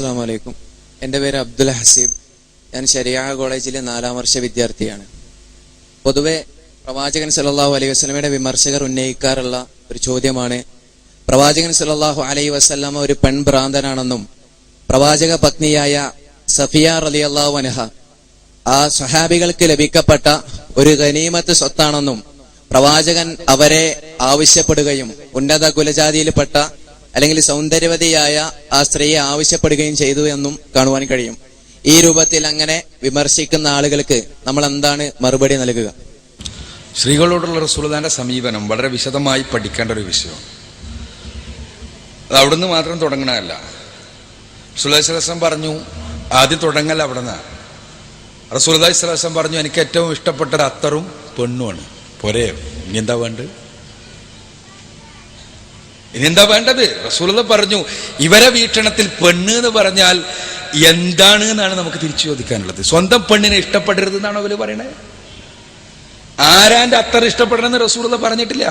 അസ്സാം വലൈക്കും എന്റെ പേര് അബ്ദുൽ ഹസീബ്. ഞാൻ ശരിയാ കോളേജിലെ നാലാം വർഷ വിദ്യാർത്ഥിയാണ്. പൊതുവെ പ്രവാചകൻ സല്ലല്ലാഹു അലൈഹി വസ്ലമയുടെ വിമർശകർ ഉന്നയിക്കാറുള്ള ഒരു ചോദ്യമാണ് പ്രവാചകൻ സല്ലല്ലാഹു അലൈഹി വസല്ലമ ഒരു പെൺഭ്രാന്തനാണെന്നും പ്രവാചക പത്നിയായ സഫിയ റലി അള്ളാഹു അൻഹ ആ സ്വഹാബികൾക്ക് ലഭിക്കപ്പെട്ട ഒരു ഗനീമത്ത് സ്വത്താണെന്നും പ്രവാചകൻ അവരെ ആവശ്യപ്പെടുകയും ഉന്നത കുലജാതിയിൽപ്പെട്ട അല്ലെങ്കിൽ സൗന്ദര്യവതിയായ ആ സ്ത്രീയെ ആവശ്യപ്പെടുകയും ചെയ്തു എന്നും കാണുവാൻ കഴിയും. ഈ രൂപത്തിൽ അങ്ങനെ വിമർശിക്കുന്ന ആളുകൾക്ക് നമ്മൾ എന്താണ് മറുപടി നൽകുക? സ്ത്രീകളോടുള്ള റസൂൽദാന്റെ സമീപനം വളരെ വിശദമായി പഠിക്കേണ്ട ഒരു വിഷയമാണ്. അത് അവിടുന്ന് മാത്രം തുടങ്ങണമല്ല സുലൈസ്ലസം പറഞ്ഞു ആദ്യം തുടങ്ങല്ല അവിടുന്ന്. റസൂലി സ്വലം പറഞ്ഞു എനിക്ക് ഏറ്റവും ഇഷ്ടപ്പെട്ട ഒരു അത്തറും പെണ്ണുമാണ്. പോരെ ഇനി എന്താ വേണ്ടത്? ഇനി എന്താ വേണ്ടത്? റസൂലത പറഞ്ഞു ഇവരെ വീക്ഷണത്തിൽ പെണ്ണ് എന്ന് പറഞ്ഞാൽ എന്താണ് എന്നാണ് നമുക്ക് തിരിച്ചു ചോദിക്കാനുള്ളത് സ്വന്തം പെണ്ണിനെ ഇഷ്ടപ്പെടരുത് എന്നാണ് അവർ പറയണത് ആരാന്റെ അത്തർ ഇഷ്ടപ്പെടണമെന്ന് റസൂലത പറഞ്ഞിട്ടില്ല?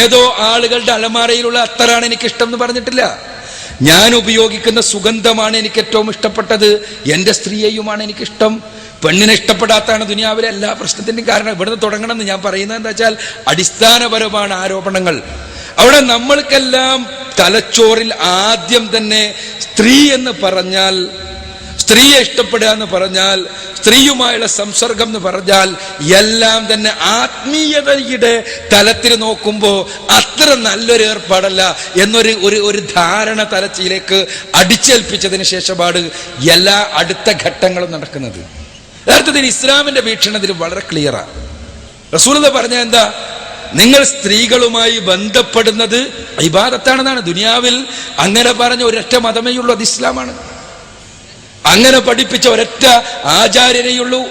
ഏതോ ആളുകളുടെ അലമാരയിലുള്ള അത്തറാണ് എനിക്ക് ഇഷ്ടം എന്ന് പറഞ്ഞിട്ടില്ല. ഞാൻ ഉപയോഗിക്കുന്ന സുഗന്ധമാണ് എനിക്ക് ഏറ്റവും ഇഷ്ടപ്പെട്ടത്. എന്റെ സ്ത്രീയെയുമാണ് എനിക്കിഷ്ടം. പെണ്ണിനെ ഇഷ്ടപ്പെടാത്തതാണ് ദുനിയാവിലെ എല്ലാ പ്രശ്നത്തിന്റെയും കാരണം. ഇവിടുന്ന് തുടങ്ങണമെന്ന് ഞാൻ പറയുന്നത് എന്താ വെച്ചാൽ അടിസ്ഥാനപരമാണ് ആരോപണങ്ങൾ. അവിടെ നമ്മൾക്കെല്ലാം തലച്ചോറിൽ ആദ്യം തന്നെ സ്ത്രീ എന്ന് പറഞ്ഞാൽ സ്ത്രീയെ ഇഷ്ടപ്പെടുക എന്ന് പറഞ്ഞാൽ സ്ത്രീയുമായുള്ള സംസർഗം എന്ന് പറഞ്ഞാൽ എല്ലാം തന്നെ ആത്മീയതയുടെ തലത്തിൽ നോക്കുമ്പോൾ അത്ര നല്ലൊരു ഏർപ്പാടല്ല എന്നൊരു ഒരു ഒരു ധാരണ തലച്ചിലേക്ക് അടിച്ചേൽപ്പിച്ചതിന് ശേഷമാണ് എല്ലാ അടുത്ത ഘട്ടങ്ങളും നടക്കുന്നത്. യഥാർത്ഥത്തിൽ ഇസ്ലാമിന്റെ വീക്ഷണത്തിൽ വളരെ ക്ലിയറാണ് റസൂലത പറഞ്ഞ എന്താ? നിങ്ങൾ സ്ത്രീകളുമായി ബന്ധപ്പെടുന്നത് ഇബാദത്താണെന്നാണ്. ദുനിയാവിൽ അങ്ങനെ പറഞ്ഞ ഒരൊറ്റ മതമേ ഉള്ളൂ അത് ഇസ്ലാമാണ്. അങ്ങനെ പഠിപ്പിച്ച ഒരൊറ്റ ആചാര്യനെയുള്ളൂ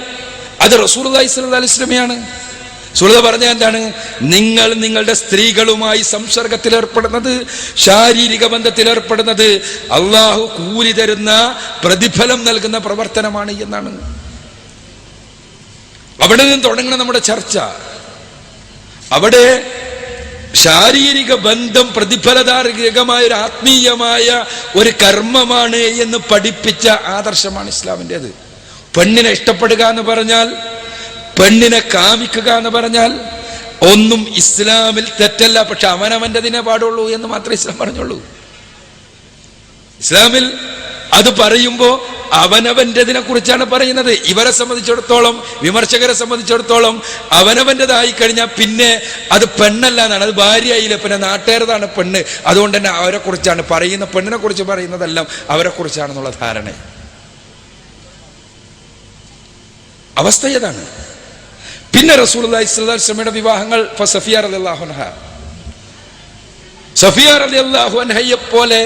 അത് റസൂൽ അലിസ്ലമിയാണ് സുഹൃത പറഞ്ഞ എന്താണ്? നിങ്ങൾ നിങ്ങളുടെ സ്ത്രീകളുമായി സംസർഗത്തിൽ ഏർപ്പെടുന്നത് ശാരീരിക ബന്ധത്തിൽ ഏർപ്പെടുന്നത് അള്ളാഹു കൂലി തരുന്ന പ്രതിഫലം നൽകുന്ന പ്രവർത്തനമാണ് എന്നാണ്. അവിടെ നിന്ന് തുടങ്ങണം നമ്മുടെ ചർച്ച. അവിടെ ശാരീരിക ബന്ധം പ്രതിഫലദായകമായ ഒരു ആത്മീയമായ ഒരു കർമ്മമാണ് എന്ന് പഠിപ്പിച്ച ആദർശമാണ് ഇസ്ലാമിന്റെത്. പെണ്ണിനെ ഇഷ്ടപ്പെടുക എന്ന് പറഞ്ഞാൽ പെണ്ണിനെ കാമിക്കുക എന്ന് പറഞ്ഞാൽ ഒന്നും ഇസ്ലാമിൽ തെറ്റല്ല പക്ഷെ അവനവന്റെതിനെ പാടുള്ളൂ എന്ന് മാത്രമേ ഇസ്ലാം പറഞ്ഞുള്ളൂ. ഇസ്ലാമിൽ അത് പറയുമ്പോൾ അവനവന്റെതിനെ കുറിച്ചാണ് പറയുന്നത്. ഇവരെ സംബന്ധിച്ചിടത്തോളം വിമർശകരെ സംബന്ധിച്ചിടത്തോളം അവനവന്റെതായി കഴിഞ്ഞാൽ പിന്നെ അത് പെണ്ണല്ല എന്നാണ്. അത് ഭാര്യയായില്ല പിന്നെ നാട്ടുകാരതാണ് പെണ്ണ്. അതുകൊണ്ട് തന്നെ അവരെ കുറിച്ചാണ് പറയുന്ന പെണ്ണിനെ കുറിച്ച് പറയുന്നതെല്ലാം അവരെ കുറിച്ചാണെന്നുള്ള ധാരണ. അവസ്ഥ ഏതാണ്? പിന്നെ റസൂൽ അള്ളാഹിസ്ലമിയുടെ വിവാഹങ്ങൾ സഫിയ റലി അള്ളാഹുൻഹ സഫിയ റലി അൻഹയെ പോലെ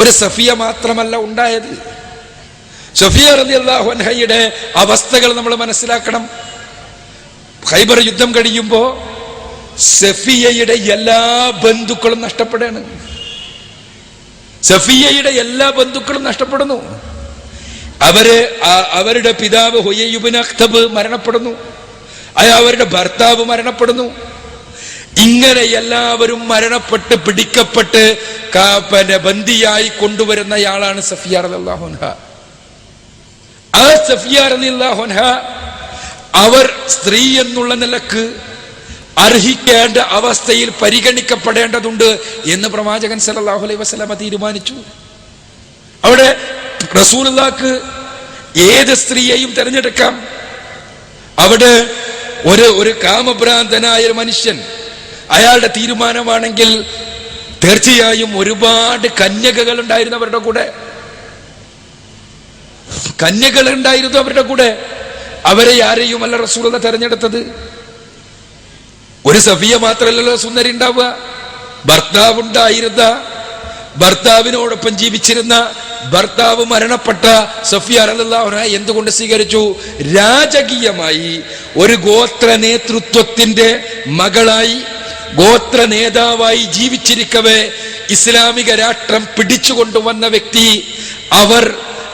ഒരു സഫിയ മാത്രമല്ല ഉണ്ടായത്. സഫിയ റലി അള്ളാഹുൻഹയുടെ അവസ്ഥകൾ നമ്മൾ മനസ്സിലാക്കണം. ഖൈബർ യുദ്ധം കഴിയുമ്പോ സഫിയയുടെ എല്ലാ ബന്ധുക്കളും നഷ്ടപ്പെടുകയാണ്. സഫിയയുടെ എല്ലാ ബന്ധുക്കളും നഷ്ടപ്പെടുന്നു. അവർ അവരുടെ പിതാവ് ഹുയയുബിൻ അഖ്തബ് മരണപ്പെടുന്നു. അവരുടെ ഭർത്താവ് മരണപ്പെടുന്നു. ഇങ്ങനെ എല്ലാവരും മരണപ്പെട്ട് പിടിക്കപ്പെട്ട് പിന്നെ ബന്ദിയായി കൊണ്ടുവരുന്നയാളാണ് സഫിയാർ അള്ളാഹുൻഹ ആ അള്ളാഹുൻഹ അവർ സ്ത്രീ എന്നുള്ള നിലയ്ക്ക് അർഹിക്കേണ്ട അവസ്ഥയിൽ പരിഗണിക്കപ്പെടേണ്ടതുണ്ട് എന്ന് പ്രവാചകൻ സല്ലല്ലാഹു അലൈഹി വസല്ലമ തീരുമാനിച്ചു. അവിടെ റസൂലുള്ളാക്ക് ഏത് സ്ത്രീയെയും തിരഞ്ഞെടുക്കാം. അവിടെ ഒരു ഒരു കാമഭ്രാന്തനായ ഒരു മനുഷ്യൻ അയാളുടെ തീരുമാനമാണെങ്കിൽ തീർച്ചയായും ഒരുപാട് കന്യകകൾ ഉണ്ടായിരുന്നവരുടെ കൂടെ. കന്യകൾ ഉണ്ടായിരുന്നു അവരുടെ കൂടെ. അവരെ ആരെയും അല്ല റസൂലത തെരഞ്ഞെടുത്തത്? ഒരു സഫിയ മാത്രമല്ലല്ലോ സുന്ദരി ഉണ്ടാവുക ഭർത്താവ് ഉണ്ടായിരുന്ന ഭർത്താവിനോടൊപ്പം ജീവിച്ചിരുന്ന ഭർത്താവ് മരണപ്പെട്ട സഫിയ അലല്ലാഹുന എന്തുകൊണ്ട് സ്വീകരിച്ചു? രാജകീയമായി ഒരു ഗോത്ര നേതൃത്വത്തിന്റെ മകളായി ഗോത്ര നേതാവായി ജീവിച്ചിരിക്കവേ ഇസ്ലാമിക രാഷ്ട്രം പിടിച്ചുകൊണ്ടുവന്ന വ്യക്തി അവർ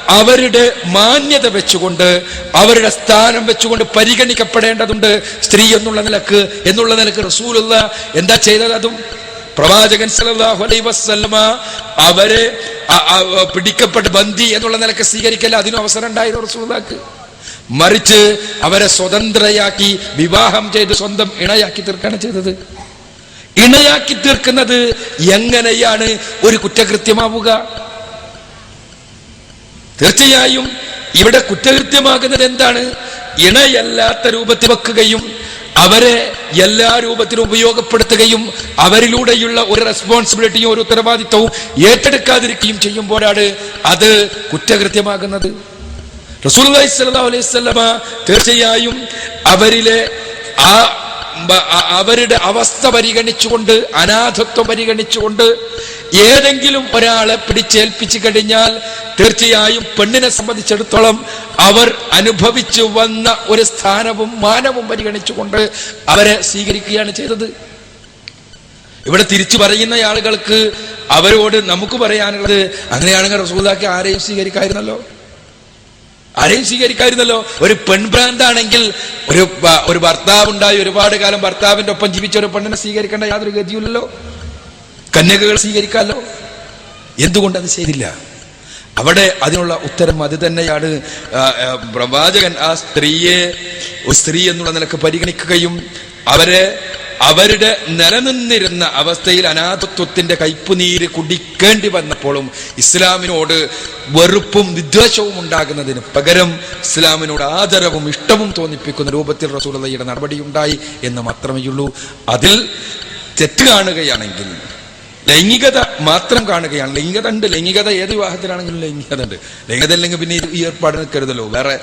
അവരുടെ മാന്യത വെച്ചുകൊണ്ട് അവരുടെ സ്ഥാനം വെച്ചുകൊണ്ട് പരിഗണിക്കപ്പെടേണ്ടതുണ്ട് സ്ത്രീ എന്നുള്ള നിലയ്ക്ക്. എന്നുള്ള നിലയ്ക്ക് റസൂലുള്ള എന്താ ചെയ്തത് അതും? പ്രവാചകൻ അവരെ പിടിക്കപ്പെട്ട് ബന്ദി എന്നുള്ള നിലയ്ക്ക് സ്വീകരിക്കല്ല. അതിനും അവസരം ഉണ്ടായിരുന്നു റസൂലുള്ളക്ക്? മറിച്ച് അവരെ സ്വതന്ത്രയാക്കി വിവാഹം ചെയ്ത് സ്വന്തം ഇണയാക്കി തീർക്കാണ് ചെയ്തത്. ഇണയാക്കി തീർക്കുന്നത് എങ്ങനെയാണ്? ഒരു കുറ്റകൃത്യമാവുക. തീർച്ചയായും ഇവിടെ കുറ്റകൃത്യമാകുന്നത് എന്താണ് ഇണയല്ലാത്ത രൂപത്തിൽ വെക്കുകയും അവരെ എല്ലാ രൂപത്തിലും ഉപയോഗപ്പെടുത്തുകയും അവരിലൂടെയുള്ള ഒരു റെസ്പോൺസിബിലിറ്റിയും ഒരു ഉത്തരവാദിത്വവും ഏറ്റെടുക്കാതിരിക്കുകയും ചെയ്യുമ്പോഴാണ് അത് കുറ്റകൃത്യമാകുന്നത്. സ്വല്ലല്ലാഹു അലൈഹി തീർച്ചയായും അവരിലെ ആ അവരുടെ അവസ്ഥ പരിഗണിച്ചുകൊണ്ട് അനാഥത്വം പരിഗണിച്ചുകൊണ്ട് ഏതെങ്കിലും ഒരാളെ പിടിച്ചേൽപ്പിച്ചു കഴിഞ്ഞാൽ തീർച്ചയായും പെണ്ണിനെ സംബന്ധിച്ചിടത്തോളം അവർ അനുഭവിച്ചു വന്ന ഒരു സ്ഥാനവും മാനവും പരിഗണിച്ചുകൊണ്ട് അവരെ സ്വീകരിക്കുകയാണ് ചെയ്തത്. ഇവിടെ തിരിച്ചു പറയുന്ന ആളുകൾക്ക് അവരോട് നമുക്ക് പറയാനുള്ളത് അങ്ങനെയാണെങ്കിൽ റസൂലാക്കി ആരെയും സ്വീകരിക്കായിരുന്നല്ലോ ആരെയും സ്വീകരിക്കായിരുന്നല്ലോ ഒരു പെൺഭ്രാന്താണെങ്കിൽ ഒരു ഒരു ഭർത്താവ് ഉണ്ടായി ഒരുപാട് കാലം ഭർത്താവിന്റെ ഒപ്പം ജീവിച്ച ഒരു പെണ്ണിനെ സ്വീകരിക്കേണ്ട യാതൊരു ഗതിയില്ലല്ലോ കന്യകകൾ സ്വീകരിക്കാമല്ലോ എന്തുകൊണ്ട് അത് ചെയ്തില്ല? അവിടെ അതിനുള്ള ഉത്തരം അത് തന്നെയാണ്. പ്രവാചകൻ ആ സ്ത്രീയെ ഒരു സ്ത്രീ എന്നുള്ള നിലയ്ക്ക് പരിഗണിക്കുകയും അവരെ അവരുടെ നിലനിന്നിരുന്ന അവസ്ഥയിൽ അനാഥത്വത്തിന്റെ കയ്പുനീര് കുടിക്കേണ്ടി വന്നപ്പോഴും ഇസ്ലാമിനോട് വെറുപ്പും വിദ്വേഷവും ഉണ്ടാകുന്നതിന് പകരം ഇസ്ലാമിനോട് ആദരവും ഇഷ്ടവും തോന്നിപ്പിക്കുന്ന രൂപത്തിൽ റസൂലയുടെ നടപടിയുണ്ടായി എന്ന് മാത്രമേയുള്ളൂ. അതിൽ തെറ്റ് കാണുകയാണെങ്കിൽ ലൈംഗികത മാത്രം കാണുകയാണ്. ലൈംഗികത ഉണ്ട് ലൈംഗികത ഏത് വിവാഹത്തിലാണെങ്കിലും ലൈംഗികത ഉണ്ട് ലൈംഗികത അല്ലെങ്കിൽ പിന്നെ ഈ ഏർപ്പാട് നിൽക്കരുതല്ലോ. വേറെ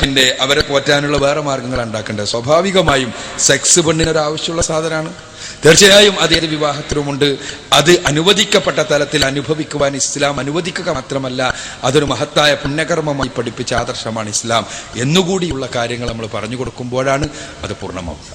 പിന്നെ അവരെ പോറ്റാനുള്ള വേറെ മാർഗങ്ങൾ ഉണ്ടാക്കേണ്ടത്. സ്വാഭാവികമായും സെക്സ് പെണ്ണിനൊരു ആവശ്യമുള്ള സാധനമാണ്. തീർച്ചയായും അത് ഏത് വിവാഹത്തിലുമുണ്ട്. അത് അനുവദിക്കപ്പെട്ട തലത്തിൽ അനുഭവിക്കുവാൻ ഇസ്ലാം അനുവദിക്കുക മാത്രമല്ല അതൊരു മഹത്തായ പുണ്യകർമ്മമായി പഠിപ്പിച്ച ആദർശമാണ് ഇസ്ലാം. എന്നുകൂടിയുള്ള കാര്യങ്ങൾ നമ്മൾ പറഞ്ഞു കൊടുക്കുമ്പോഴാണ് അത് പൂർണമാവുക.